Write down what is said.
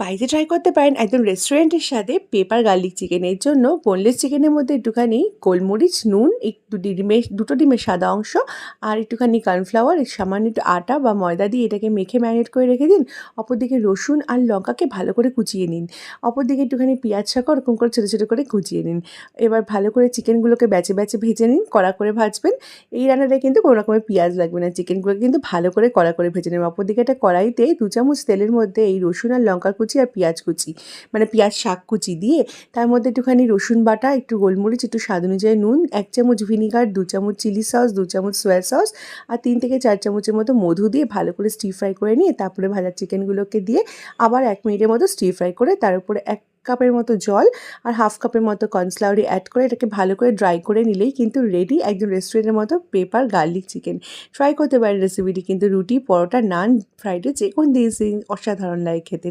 বাড়িতে ট্রাই করতে পারেন একদম রেস্টুরেন্টের সাথে পেপার গার্লিক চিকেনের জন্য। বোনলেস চিকেনের মধ্যে একটুখানি গোলমরিচ, নুন, একটু ডিমের, দুটো ডিমের সাদা অংশ আর একটুখানি কর্নফ্লাওয়ার সামান্য একটু আটা বা ময়দা দিয়ে এটাকে মেখে ম্যারিনেট করে রেখে দিন। অপরদিকে রসুন আর লঙ্কাকে ভালো করে কুচিয়ে নিন। অপরদিকে একটুখানি পেঁয়াজ শাঁকা ওরকম করে ছোটো ছোটো করে কুচিয়ে নিন। এবার ভালো করে চিকেনগুলোকে ব্যাচে ব্যাচে ভেজে নিন, কড়া করে ভাজবেন। এই রান্নাটায় কিন্তু কোনো রকমের পেঁয়াজ লাগবে না, চিকেনগুলোকে কিন্তু ভালো করে কড়া করে ভেজে নেবেন। অপরদিকে একটা কড়াইতে দু চামচ তেলের মধ্যে এই রসুন আর লঙ্কা কুচি আর পেঁয়াজ কুচি। মানে পেঁয়াজ শাক কুচি দিয়ে তার মধ্যে একটুখানি রসুন বাটা, একটু গোলমরিচ, একটু স্বাদ অনুযায়ী নুন, এক চামচ ভিনিগার, দু চামচ চিলি সস, দু চামচ সয়া সস আর তিন থেকে চার চামচের মতো মধু দিয়ে ভালো করে স্টির ফ্রাই করে নিয়ে তারপরে ভাজা চিকেনগুলোকে দিয়ে আবার এক মিনিটের মতো স্টির ফ্রাই করে তার উপরে এক কাপের মতো জল আর হাফ কাপের মতো কর্নফ্লাওয়ারি অ্যাড করে এটাকে ভালো করে ড্রাই করে নিলেই কিন্তু রেডি একদম রেস্টুরেন্টের মতো পেপার গার্লিক চিকেন ট্রাই করতে পারেন রেসিপিটি কিন্তু রুটি, পরোটা নান ফ্রাইডে যে কোন দিয়েছি অসাধারণ লাগে খেতে।